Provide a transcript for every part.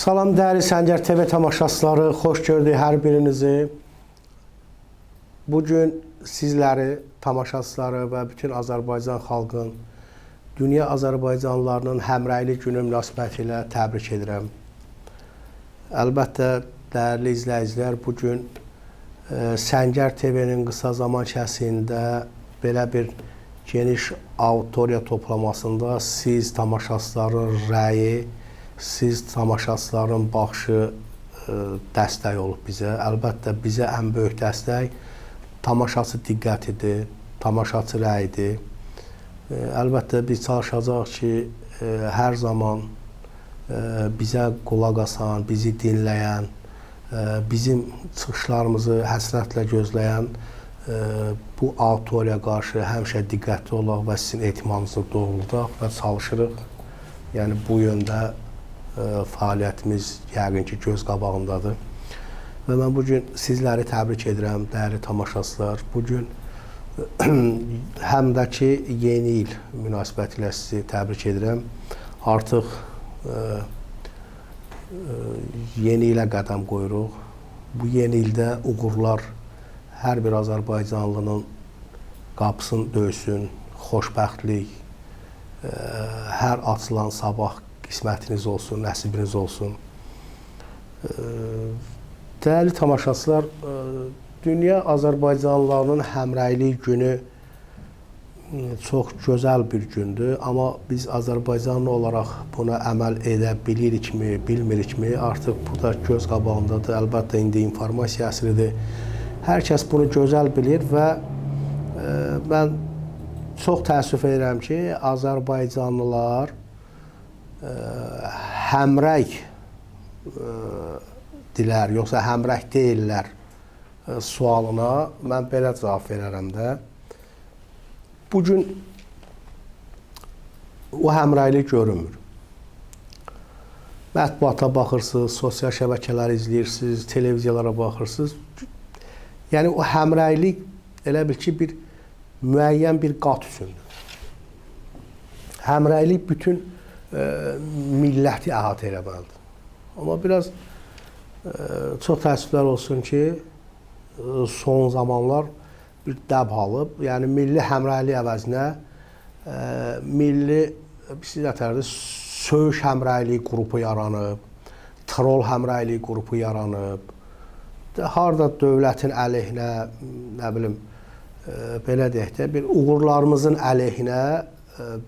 Salam dəyərli Səncər TV tamaşaçıları, xoş gördük hər birinizi. Bu gün sizləri, tamaşaçıları və bütün Azərbaycan xalqın Dünya Azərbaycanlılarının həmrəylik günü münasibəti ilə təbrik edirəm. Əlbəttə, dəyərli izləyicilər, bu gün e, Səncər TV-nin qısa zaman kəsiyində belə bir geniş auditoriya toplamasında siz tamaşaçıların rəyi, siz tamaşaçıların baxışı e, dəstək olub bizə. Əlbəttə bizə ən böyük dəstək tamaşaçı diqqətidir, tamaşaçı rəyidir. E, Əlbəttə biz çalışacağıq ki, e, hər zaman e, bizə qulaq asan, bizi dinləyən, e, bizim çıxışlarımızı həsrətlə gözləyən e, bu auditoriyaya qarşı həmişə diqqətli olaq və sizin etimadınızı doğruldaq və çalışırıq. Yəni bu yöndə ə, fəaliyyətimiz yəqin ki, göz qabağındadır. Və mən bu gün sizləri təbrik edirəm, dəyərli tamaşaçılar. Bu gün həm də ki, yeni il münasibətilə sizi təbrik edirəm. Artıq ə, yeni ilə qədəm qoyuruq. Bu yeni ildə uğurlar hər bir Azərbaycanlının qapısını döysün, xoşbəxtlik, ə, hər açılan sabah qismətiniz olsun, nəsibiniz olsun. Dəyərli tamaşaçılar, Dünya Azərbaycanlılarının həmrəylik günü çox gözəl bir gündür, amma biz Azərbaycanlı olaraq buna əməl edə bilirikmi, bilmirikmi, artıq bu da göz qabağındadır. Əlbəttə indi informasiya əsridir. Hər kəs bunu gözəl bilir və ə, mən çox təəssüf edirəm ki, Azərbaycanlılar ə, dilər, yoxsa həmrəh deyirlər ə, sualına mən belə cavab verərəm də. Bu gün o həmrəylik görünmür. Mətbuata baxırsınız, sosial şəbəkələri izləyirsiniz, televiziyalara baxırsınız. Yəni o həmrəylik elə bil ki, bir müəyyən bir qat üçündür. Həmrəylik bütün milləti əhatə eləməlidir. Amma biraz ə, çox təəssüflər olsun ki, ə, son zamanlar bir dəb alıb. Yəni milli həmrəylik əvəzinə ə, milli siz nətərdir söyüş həmrəylik qrupu yaranıb, troll həmrəylik qrupu yaranıb. Harda dövlətin əleyhinə, nə bilim, ə, belə deyək də, bir uğurlarımızın əleyhinə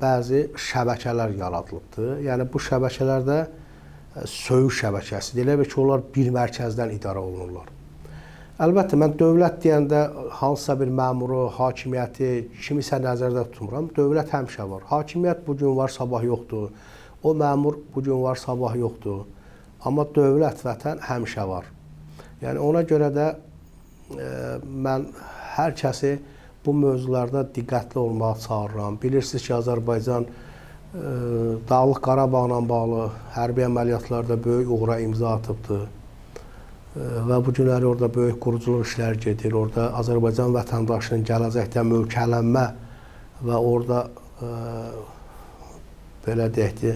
bəzi şəbəkələr yaradılıbdır. Yəni bu şəbəkələrdə ə, söyüş şəbəkəsidir. Elə bil ki, onlar bir mərkəzdən idarə olunurlar. Əlbəttə mən dövlət deyəndə hansısa bir məmuru, hakimiyyəti, kimisə nəzərdə tutmuram. Dövlət həmişə var. Hakimiyyət bu gün var, sabah yoxdur. O məmur bu gün var, sabah yoxdur. Amma dövlət, vətən həmişə var. Yəni ona görə də e, mən hər kəsi bu mövzularda diqqətli olmağa çağırıram. Bilirsiniz ki, Azərbaycan e, Dağlıq Qarabağla bağlı hərbi əməliyyatlarda böyük uğura imza atıbdır. E, və bu günləri orada böyük quruculuq işləri gedir. Orada Azərbaycan vətəndaşının gələcəkdə mövkələnmə və orada e, belə deyək ki,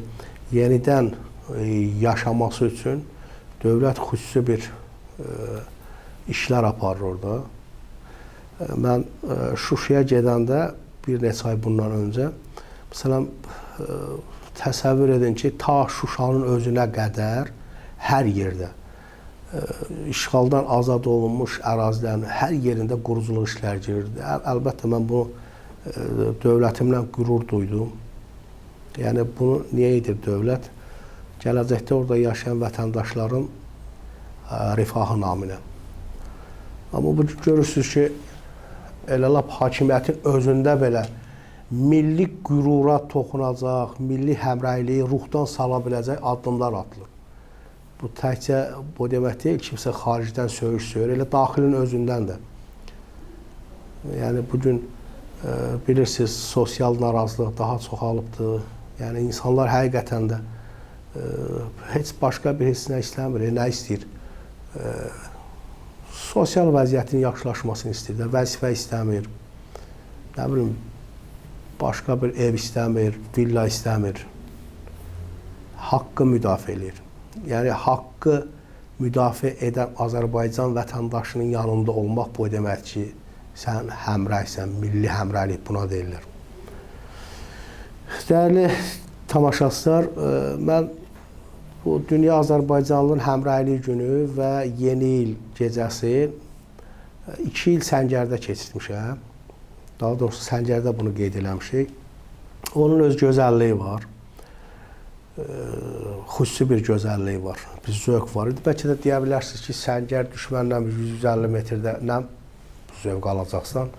yenidən e, yaşaması üçün dövlət xüsusi bir e, işlər aparır orada. Mən e, Şuşaya gedəndə bir neçə ay bundan öncə məsələn e, təsəvvür edin ki, ta Şuşanın özünə qədər hər yerdə e, işğaldan azad olunmuş ərazilərin hər yerində quruculuq işləri gedirdi. Əl əlbəttə mən bunu dövlətimlə qürur duydum. Yəni bunu niyə edir dövlət? Gələcəkdə orada yaşayan vətəndaşların rifahı naminə. Amma bu görürsüz ki, elə lap hakimiyyətin özündə belə milli qürura toxunacaq, milli həmrəyliyi ruhdan sala biləcək addımlar atılır. Bu təkcə bu demək deyil, kimsə xaricdən söyüş söyür, elə daxilin özündən də. Yəni bu ə, bilirsiniz, sosial narazılıq daha çoxalıbdır. Yəni insanlar həqiqətən də ə, heç başqa bir heç nə istəmir, e, nə istəyir? Ə, sosial vəziyyətin yaxşılaşmasını istəyir də, vəzifə istəmir. Nə bilim, başqa bir ev istəmir, villa istəmir. Haqqı müdafiə edir. Yəni haqqı müdafiə edən Azərbaycan vətəndaşının yanında olmaq bu demək ki, sən həmrəysən, milli həmrəylik buna deyirlər. Dəyərli tamaşaçılar, e, mən bu Dünya Azərbaycanlıların Həmrəylik günü və Yeni il gecəsi 2 il Səngərdə keçirmişəm. Daha doğrusu Səngərdə bunu qeyd eləmişik. Onun öz gözəlliyi var. E, xüsusi bir gözəlliyi var. Bir zövq var. Bəlkə də deyə bilərsiniz ki, Səngər düşməndən 150 metrdə nə zövq alacaqsan.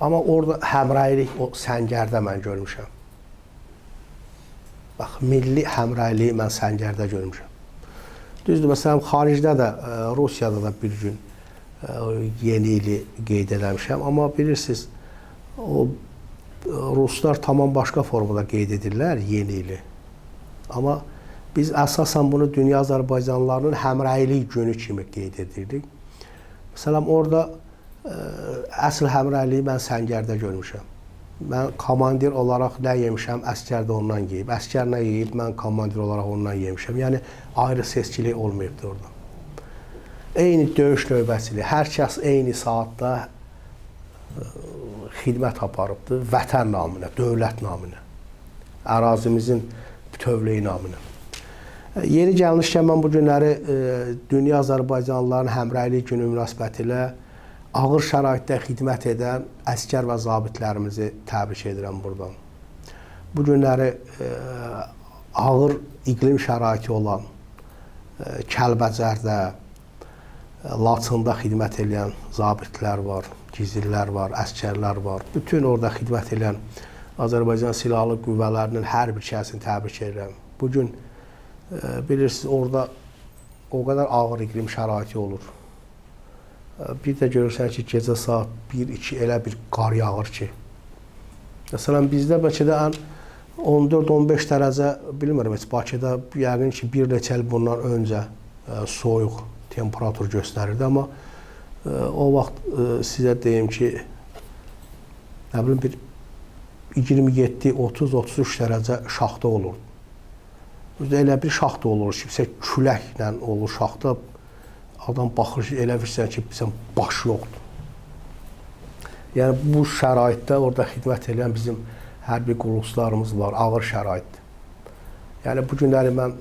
Amma orada həmrəylik o Səngərdə mən görmüşəm. Bax, milli həmrəyliyi mən Səngərdə görmüşəm. Düzdür, məsələn, xaricdə də, ə, Rusiyada da bir gün ə, yeni ili qeyd eləmişəm, amma bilirsiniz, o ə, ruslar tamam başqa formada qeyd edirlər yeni ili. Amma biz əsasən bunu dünya Azərbaycanlılarının həmrəylik günü kimi qeyd edirdik. Məsələn, orada əsl həmrəyliyi mən Səngərdə görmüşəm. Mən komandir olaraq nə yemişəm, əskər də ondan yeyib. Əskər nə yeyib, mən komandir olaraq ondan yemişəm. Yəni ayrı seçkilik olmayıbdı orada. Eyni döyüş növbəsili, hər kəs eyni saatda ə, xidmət aparıbdı vətən naminə, dövlət naminə, ərazimizin bütövlüyü naminə. Ə, Yeri gəlmişkən mən bu günləri ə, Dünya Azərbaycanlıların Həmrəylik Günü münasibətilə ağır şəraitdə xidmət edən əskər və zabitlərimizi təbrik edirəm buradan. Bu günləri ə, ağır iqlim şəraiti olan ə, Kəlbəcərdə, ə, Laçında xidmət edən zabitlər var, gizlilər var, əskərlər var. Bütün orada xidmət edən Azərbaycan Silahlı Qüvvələrinin hər bir şəxsini təbrik edirəm. Bu gün ə, bilirsiniz orada o qədər ağır iqlim şəraiti olur. Bir də görürsən ki, gecə saat 1-2 elə bir qar yağır ki. Məsələn, bizdə bəlkə də ən 14-15 dərəcə bilmirəm heç Bakıda yəqin ki, bir neçə il bundan öncə ə, soyuq temperatur göstərirdi, amma ə, o vaxt ə, sizə deyim ki, nə bilim bir 27, 30, 33 dərəcə şaxta olur. Bizdə elə bir şaxta olur ki, küləklə olur şaxta adam baxır elə bilirsən ki, sən baş yoxdur. Yəni bu şəraitdə orada xidmət edən bizim hərbi qulluqçularımız var, ağır şəraitdir. Yəni bu günləri mən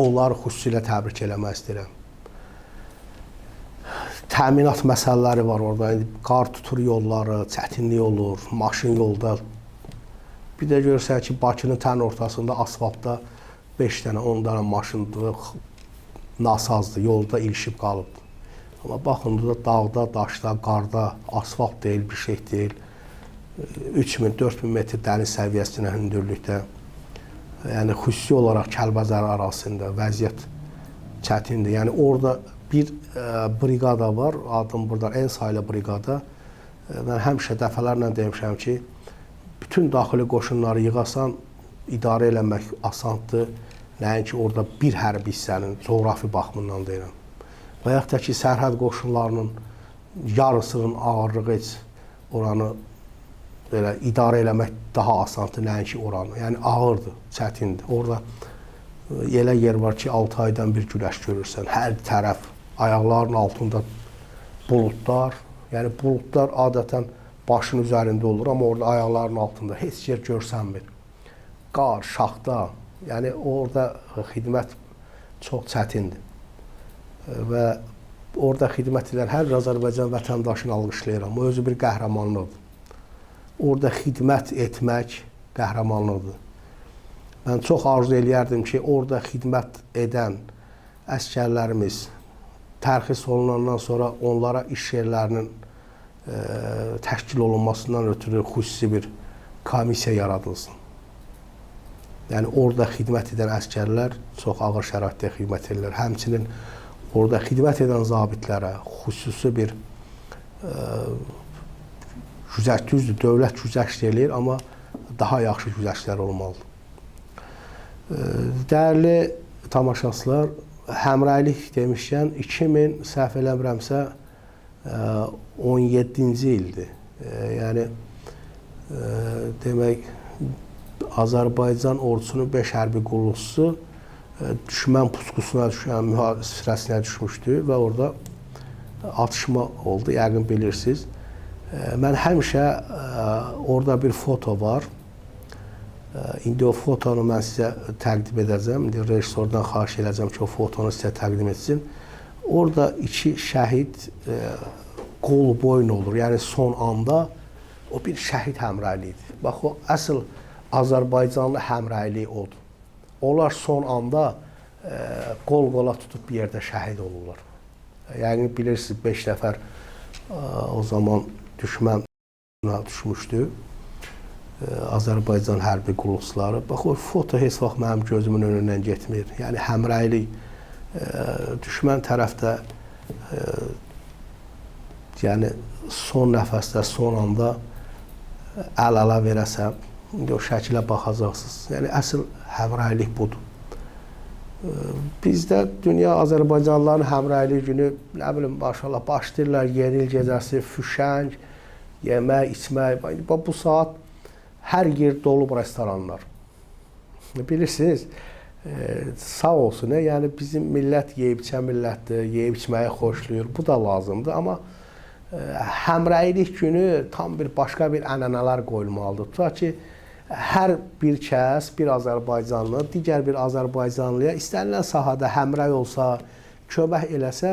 onları xüsusilə təbrik eləmək istəyirəm. Təminat məsələləri var orada. İndi qar tutur yolları, çətinlik olur, maşın yolda. Bir də görsən ki, Bakının tən ortasında asfaltda 5 dənə, 10 dənə maşındır, nasazdır, yolda ilişib qalıbdı. Amma baxın, da dağda, daşda, qarda, asfalt deyil, bir şey deyil. 3000, 4000 metr dəniz səviyyəsinə hündürlükdə. Yəni xüsusi olaraq Kəlbəcər arasında vəziyyət çətindir. Yəni orada bir ə, briqada var, adım burada en saylı briqada. Ə, mən həmişə dəfələrlə demişəm ki, bütün daxili qoşunları yığasan idarə eləmək asandır Nəinki orada bir hərbi hissənin coğrafi baxımından deyirəm. Və yaxud da ki, sərhəd qoşunlarının yarısının ağırlığı heç oranı belə idarə eləmək daha asandır nəinki oranı. Yəni ağırdır, çətindir. Orada e, elə yer var ki, 6 aydan bir güləş görürsən. Hər tərəf ayaqlarının altında buludlar. Yəni buludlar adətən başın üzərində olur, amma orada ayaqlarının altında heç yer görsənmir. Qar, şaxta, Yəni orada xidmət çox çətindir. Və orada xidmət edən hər Azərbaycan vətəndaşını alqışlayıram. O özü bir qəhrəmanlıqdır. Orada xidmət etmək qəhrəmanlıqdır. Mən çox arzu eləyərdim ki, orada xidmət edən əskərlərimiz tərxis olunandan sonra onlara iş yerlərinin ə, təşkil olunmasından ötürü xüsusi bir komissiya yaradılsın. Yəni orada xidmət edən əskərlər çox ağır şəraitdə xidmət edirlər. Həmçinin orada xidmət edən zabitlərə xüsusi bir güzəşt düzdür, dövlət güzəşt eləyir, amma daha yaxşı güzəştlər olmalıdır. Dəyərli tamaşaçılar, həmrəylik demişkən 2000 səhv eləmirəmsə 17-ci ildir. Yəni demək Azərbaycan ordusunun 5 hərbi qulluqçusu e, düşmən puskusuna düşən mühasirəsinə düşmüşdü və orada atışma oldu, yəqin bilirsiniz. E, Mən həmişə e, orada bir foto var. E, İndi o fotonu mən sizə təqdim edəcəm. İndi rejissordan xahiş edəcəm ki, o fotonu sizə təqdim etsin. Orada iki şəhid e, qol boyun olur. Yəni son anda o bir şəhid həmrəyliyidir. Bax o əsl Azərbaycanlı həmrəyliyi odur. Onlar son anda e, qol-qola tutub bir yerdə şəhid olurlar. Yəni bilirsiniz 5 nəfər e, o zaman düşmən düşmüşdü. E, Azərbaycan hərbi qulluqçuları. Bax o foto heç vaxt mənim gözümün önündən getmir. Yəni həmrəylik düşmən tərəfdə yəni son nəfəsdə, son anda əl-ələ verəsəm, indi o şəkilə baxacaqsınız. Yəni əsl həmrəylik budur. E, Bizdə dünya Azərbaycanlıların həmrəylik günü, nə bilim, maşallah başlayırlar yenil gecəsi, füşəng, yemək, içmək. Bu saat hər yer dolub restoranlar. Bilirsiniz, e, sağ olsun, e, yəni bizim millət yeyib-içən millətdir, yeyib-içməyi xoşlayır. Bu da lazımdır, amma e, həmrəylik günü tam bir başqa bir ənənələr qoyulmalıdır. Tutaq ki, hər bir kəs, bir Azərbaycanlı digər bir Azərbaycanlıya istənilən sahədə həmrəy olsa, kömək eləsə,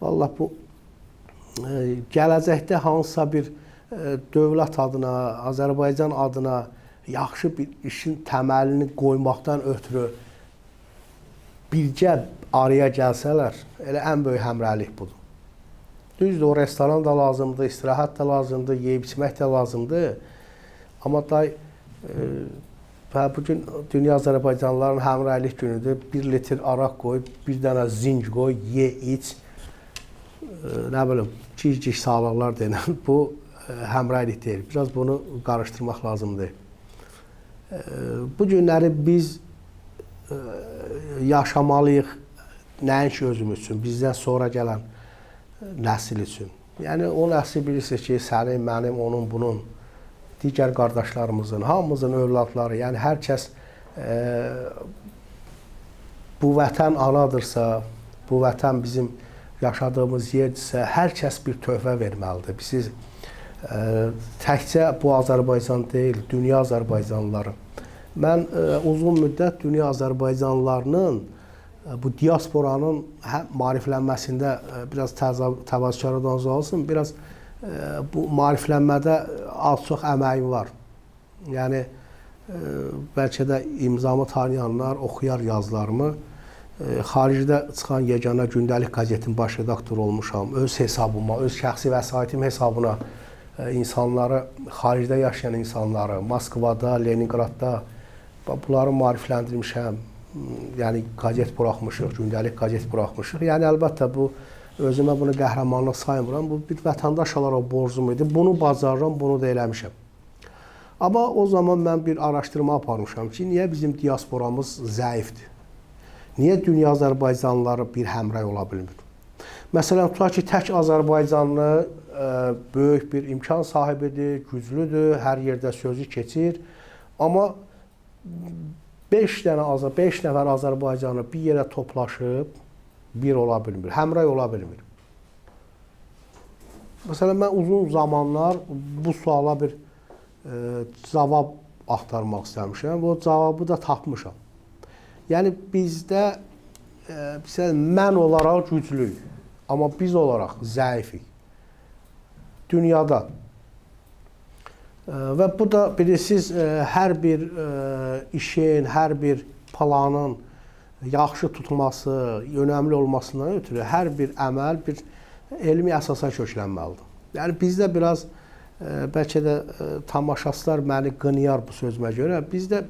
vallah bu e, gələcəkdə hansısa bir e, dövlət adına, Azərbaycan adına yaxşı bir işin təməlini qoymaqdan ötürü bircə araya gəlsələr, elə ən böyük həmrəylik budur. Düzdür, o restoran da lazımdır, istirahət də lazımdır, yeyib-içmək də lazımdır. Amma day və bu gün dünya Azərbaycanlıların həmrəylik günüdür. 1 litr araq qoy, bir dənə zinc qoy, ye, iç. Nə bilim, cic-cic sağlıqlar denən bu həmrəylik deyil. Biraz bunu qarışdırmaq lazımdır. Bu günləri biz yaşamalıyıq nəinki özümüz üçün, bizdən sonra gələn nəsil üçün. Yəni o nəsil bilirsiniz ki, sənin, mənim, onun, bunun, digər qardaşlarımızın, hamımızın övladları, yəni hər kəs e, bu vətən anadırsa, bu vətən bizim yaşadığımız yerdirsə, hər kəs bir töhfə verməlidir. Biz e, bu Azərbaycan deyil, dünya Azərbaycanlıları. Mən e, uzun müddət dünya Azərbaycanlılarının e, bu diasporanın həm maariflənməsində e, biraz təvazökardan olsun, biraz e, bu maariflənmədə az-çox əməyim var. Yəni e, bəlkə də imzamı tanıyanlar oxuyar yazılarımı. E, xaricdə çıxan yeganə gündəlik qəzetin baş redaktoru olmuşam. Öz hesabıma, öz şəxsi vəsaitim hesabına e, insanları, xaricdə yaşayan insanları, Moskvada, Leninqradda bunları maarifləndirmişəm. Yəni qəzet buraxmışıq, gündəlik qəzet buraxmışıq. Yəni əlbəttə bu özümə bunu qəhrəmanlıq saymıram. Bu bir vətəndaş olaraq borcum idi. Bunu bacarıram, bunu da eləmişəm. Amma o zaman mən bir araşdırma aparmışam ki, niyə bizim diasporamız zəifdir? Niyə dünya Azərbaycanlıları bir həmrəy ola bilmir? Məsələn, tutaq ki, tək Azərbaycanlı ə, böyük bir imkan sahibidir, güclüdür, hər yerdə sözü keçir. Amma 5 dənə Azər 5 nəfər Azərbaycanlı bir yerə toplaşıb bir ola bilmir, həmrəy ola bilmir. Məsələn, mən uzun zamanlar bu suala bir e, cavab axtarmaq istəmişəm. O cavabı da tapmışam. Yəni bizdə e, məsələn mən olaraq güclüyük, amma biz olaraq zəifik. Dünyada e, və bu da bilirsiniz e, hər bir e, işin, hər bir planın yaxşı tutulması, önəmli olmasından ötürü hər bir əməl bir elmi əsasa köklənməlidir. Yəni bizdə biraz ə, bəlkə də ə, tamaşaçılar məni qınayar bu sözümə görə. Bizdə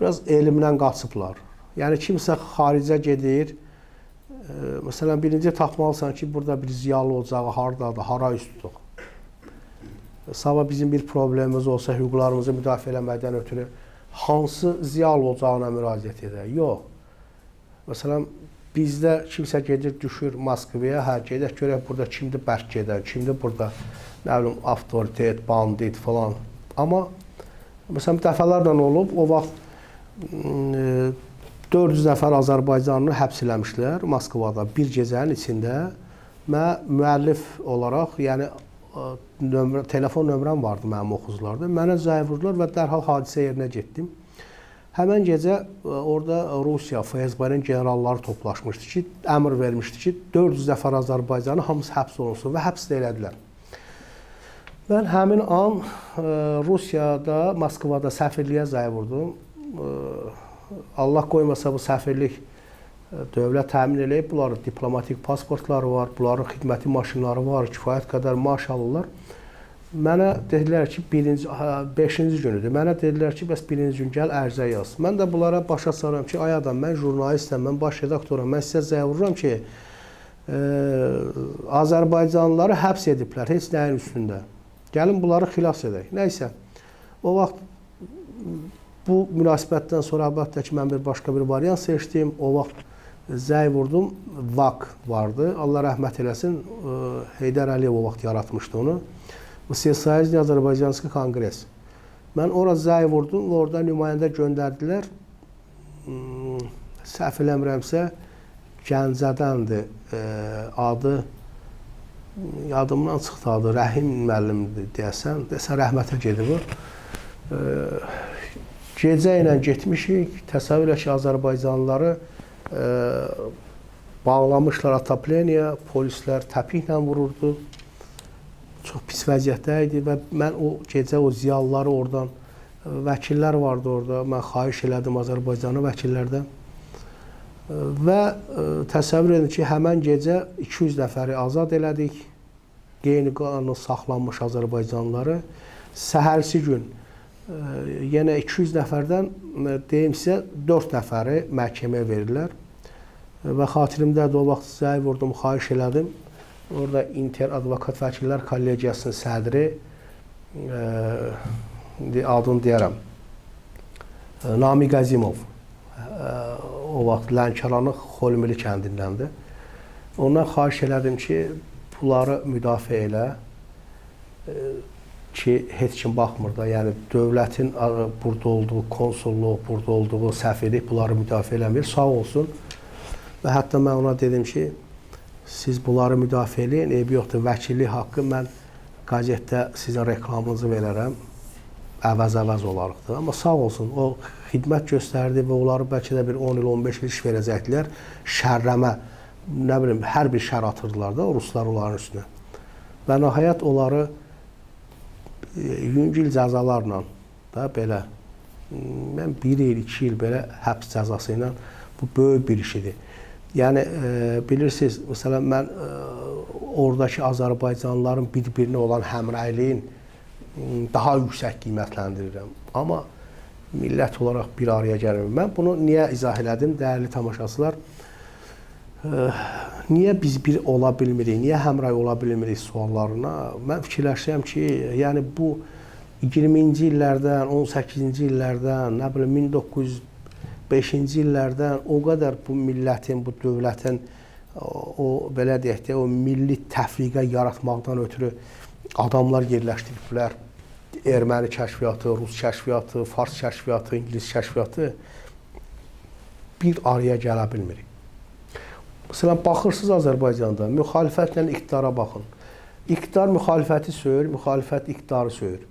biraz elmdən qaçıblar. Yəni kimsə xaricə gedir. Ə, məsələn birinci tapmalısan ki, burada bir ziyalı ocağı hardadır, hara üst. Sabah bizim bir problemimiz olsa hüquqlarımızı müdafiə etməkdən ötürü hansı ziyalı ocağına müraciət edək? Yox. Məsələn, bizdə kimsə gedir, düşür Moskvaya, hə, gedək görək burada kimdir bərk gedən, kimdir burada nə bilim avtoritet, bandit falan. Amma məsələn dəfələrlə olub, o vaxt ə, 400 nəfər Azərbaycanlı həbs eləmişlər Moskvada bir gecənin içində. Mən müəllif olaraq, yəni ə, nömrə, telefon nömrəm vardı mənim oxucularda. Mənə zəng vurdular və dərhal hadisə yerinə getdim. Həmin gecə ə, orada Rusiya FSB-nin generalları toplaşmışdı ki, əmr vermişdi ki, 400 nəfər Azərbaycanlı hamısı həbs olunsun və həbs də elədilər. Mən həmin an ə, Rusiyada, Moskvada səfirliyə zəng vurdum. Ə, Allah qoymasa bu səfirlik dövlət təmin eləyib, bunların diplomatik pasportları var, bunların xidməti maşınları var, kifayət qədər maaş alırlar. Mənə dedilər ki, birinci, 5-ci günüdür. Mənə dedilər ki, bəs birinci gün gəl ərizə yaz. Mən də bunlara başa salıram ki, ay adam, mən jurnalistəm, mən baş redaktoram. Mən sizə zəng ki, ə, Azərbaycanlıları həbs ediblər, heç nəyin üstündə. Gəlin bunları xilas edək. Nəysə, o vaxt bu münasibətdən sonra əlbəttə ki, mən bir başqa bir variant seçdim. O vaxt zəng vurdum, VAK vardı. Allah rəhmət eləsin. ə, Heydər Əliyev o vaxt yaratmışdı onu. Mısır sadece Azərbaycanski konqres. Mən ora zəy vurdum və oradan nümayəndə göndərdilər. Hmm, Səhv eləmirəmsə Gəncədəndir. E, adı yadımdan çıxdı adı Rəhim müəllimdir deyəsən. Desə rəhmətə gedib o. E, gecə ilə getmişik. Təsəvvür ki Azərbaycanlıları e, bağlamışlar atapleniya, polislər təpiklə vururdu. Çox pis vəziyyətdə idi və mən o gecə o ziyalıları oradan ə, vəkillər vardı orada. Mən xahiş elədim Azərbaycanlı vəkillərdən. Ə, Və ə, təsəvvür edin ki, həmin gecə 200 nəfəri azad elədik. Qeyri-qanuni saxlanmış Azərbaycanlıları. Səhərsi gün yenə 200 nəfərdən deyim sizə 4 nəfəri məhkəməyə verirlər. Və xatirimdədir o vaxt zəng vurdum, xahiş elədim. Orada Inter Advokat Vəkillər Kollegiyasının sədri ə, indi adını deyərəm. ə, Namiq Əzimov. Ə, O vaxt Lənkəranın Xolmili kəndindəndir. Ondan xahiş elədim ki, bunları müdafiə elə ki, heç kim baxmır da, yəni dövlətin burada olduğu konsulluq, burada olduğu səfirlik bunları müdafiə eləmir. Sağ olsun. Və hətta mən ona dedim ki, siz bunları müdafiə eləyin, eybi yoxdur, vəkillik haqqı mən qəzetdə sizin reklamınızı verərəm, əvəz-əvəz olaraqdır. Amma sağ olsun, o xidmət göstərdi və onları bəlkə də bir 10 il, 15 il iş verəcəkdilər. Şərrəmə, nə bilim, hər bir şər atırdılar da ruslar onların üstünə. Və nəhayət onları e, yüngül cəzalarla da belə mən 1 il, 2 il belə həbs cəzası ilə bu böyük bir iş idi. Yəni e, bilirsiniz, məsələn mən e, oradakı Azərbaycanlıların bir-birinə olan həmrəyliyin m, daha yüksək qiymətləndirirəm. Amma millət olaraq bir araya gəlmir. Mən bunu niyə izah elədim, dəyərli tamaşaçılar? E, niyə biz bir ola bilmirik, niyə həmrəy ola bilmirik suallarına mən fikirləşirəm ki, yəni bu 20-ci illərdən, 18-ci illərdən, nə bilim 1905-ci illərdən o qədər bu millətin, bu dövlətin o, belə deyək də, o milli təfriqə yaratmaqdan ötürü adamlar yerləşdiriblər. Erməni kəşfiyyatı, Rus kəşfiyyatı, Fars kəşfiyyatı, İngilis kəşfiyyatı bir araya gələ bilmirik. Məsələn, baxırsınız Azərbaycanda, müxalifətlə iqtidara baxın. İqtidar müxalifəti söyür, müxalifət iqtidarı söyür.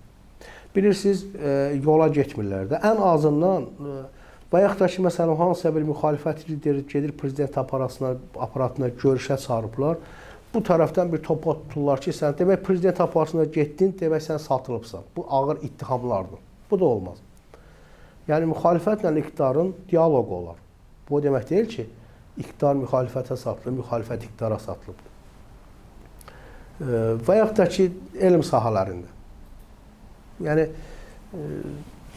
Bilirsiniz, e, yola getmirlər də. Ən azından bayaq da ki, məsələn, hansısa bir müxalifət lideri gedir prezident aparatına, aparatına görüşə çağırıblar. Bu tərəfdən bir topa tuturlar ki, sən demək prezident aparatına getdin, demək sən satılıbsan. Bu ağır ittihamlardır. Bu da olmaz. Yəni müxalifətlə iqtidarın dialoqu olar. Bu o demək deyil ki, iqtidar müxalifətə satılıb, müxalifət iqtidara satılıbdır. E, və yaxud da ki, elm sahələrində. Yəni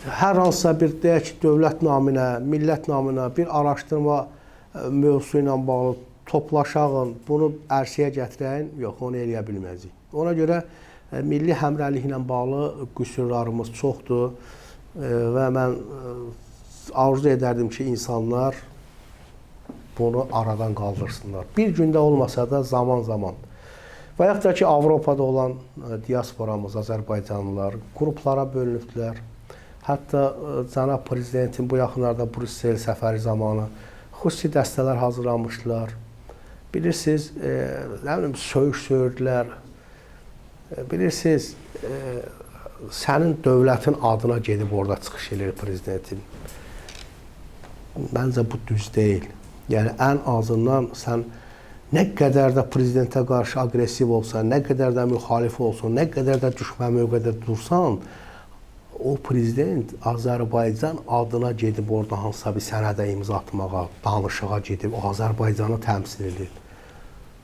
hər hansısa bir deyək ki, dövlət naminə, millət naminə bir araşdırma e, mövzusu ilə bağlı toplaşağın, bunu ərsəyə gətirəyin, yox, onu eləyə bilməzik. Ona görə e, milli həmrəyliklə bağlı qüsurlarımız çoxdur e, və mən arzu edərdim ki, insanlar bunu aradan qaldırsınlar. Bir gündə olmasa da zaman-zaman. Yaxud da ki, Avropada olan diasporamız, Azərbaycanlılar qruplara bölünübdülər. Hətta ə, cənab prezidentin bu yaxınlarda Brüssel səfəri zamanı xüsusi dəstələr hazırlanmışdılar. Bilirsiniz, e, nə bilim söyüş söyürdülər. E, bilirsiniz, e, sənin dövlətin adına gedib orada çıxış edir prezidentin. Məncə bu düz deyil. Yəni ən azından sən nə qədər də prezidentə qarşı aqressiv olsan, nə qədər də müxalif olsun, nə qədər də düşmən mövqedə dursan, o prezident Azərbaycan adına gedib orada hansısa bir sənədə imza atmağa, danışığa gedib Azərbaycanı təmsil edir.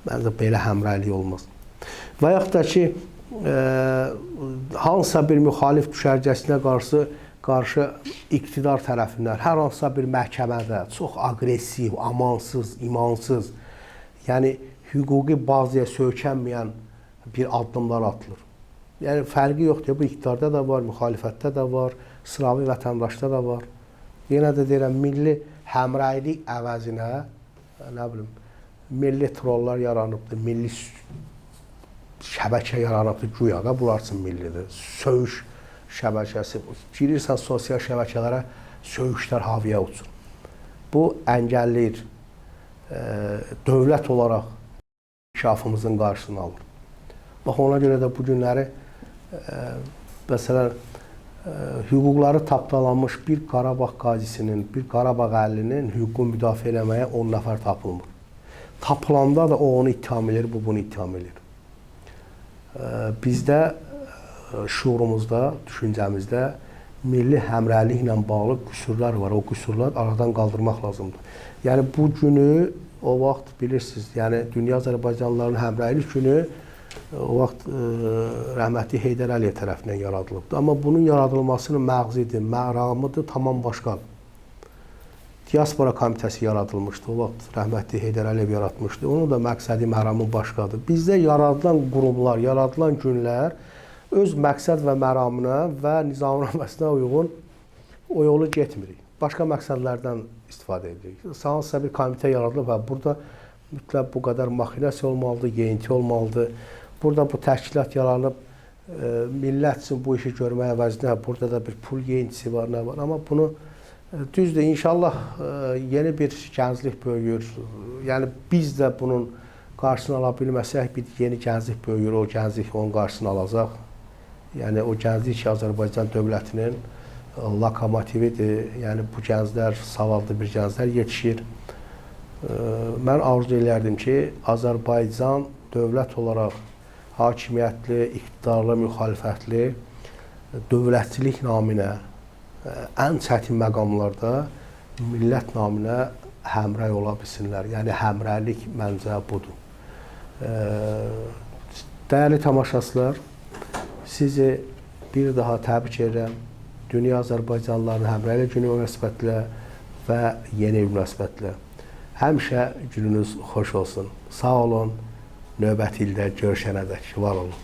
Məncə belə həmrəylik olmaz. Və yaxud da ki, e, hansısa bir müxalif düşərgəsinə qarşı qarşı iqtidar tərəfindən hər hansısa bir məhkəmədə çox aqressiv, amansız, imansız, yəni hüquqi bazaya söykənməyən bir addımlar atılır. Yəni fərqi yoxdur. Bu iqtidarda da var, müxalifətdə də var, sıravi vətəndaşda da var. Yenə də deyirəm, milli həmrəylik əvəzinə nə bilim, milli trollar yaranıbdır, milli şəbəkə yaranıbdır güya da bunlar üçün millidir. Söyüş şəbəkəsi. Girirsən sosial şəbəkələrə söyüşlər havaya uçur. Bu əngəlləyir e, dövlət olaraq inkişafımızın qarşısını alır. Bax ona görə də bu günləri məsələn e, hüquqları tapdalanmış bir Qarabağ qazisinin, bir Qarabağ əhlinin hüququnu müdafiə eləməyə 10 nəfər tapılmır. Tapılanda da o onu ittiham edir, bu bunu ittiham edir. E, bizdə e, şuurumuzda, düşüncəmizdə milli həmrəyliklə bağlı qüsurlar var. O qüsurlar aradan qaldırmaq lazımdır. Yəni bu günü o vaxt bilirsiniz, yəni dünya Azərbaycanlıların həmrəylik günü o vaxt ə, rəhmətli Heydər Əliyev tərəfindən yaradılıbdı. Amma bunun yaradılmasının məğzidir, məramıdır tamam başqadır. Diaspora komitəsi yaradılmışdı. O vaxt rəhmətli Heydər Əliyev yaratmışdı. Onun da məqsədi, məramı başqadır. Bizdə yaradılan qurumlar, yaradılan günlər öz məqsəd və məramına və nizamnaməsinə uyğun o yolu getmirik. Başqa məqsədlərdən istifadə edirik. Hansısa bir komitə yaradılıb və burada mütləq bu qədər maxinasiya olmalıdır, yeyinti olmalıdır. Burada bu təşkilat yaranıb e, millət üçün bu işi görmək əvəzinə burada da bir pul yeyintisi var, nə var. Amma bunu e, düzdür, inşallah e, yeni bir gənclik böyüyür. Yəni biz də bunun qarşısını ala bir yeni gənclik böyüyür, o gənclik onun qarşısını alacaq. Yəni o gənclik ki, Azərbaycan dövlətinin lokomotividir. Yəni bu gənclər, savadlı bir gənclər yetişir. Mən arzu elərdim ki, Azərbaycan dövlət olaraq hakimiyyətli, iqtidarlı, müxalifətli dövlətçilik naminə e, ən çətin məqamlarda millət naminə həmrəy ola bilsinlər. Yəni həmrəylik məncə budur. E, Dəyərli tamaşaçılar, sizi bir daha təbrik edirəm. Dünya Azərbaycanlılarının həmrəylik günü münasibətilə və yeni il münasibətilə. Həmişə gününüz xoş olsun. Sağ olun. Növbəti ildə görüşənədək var olun.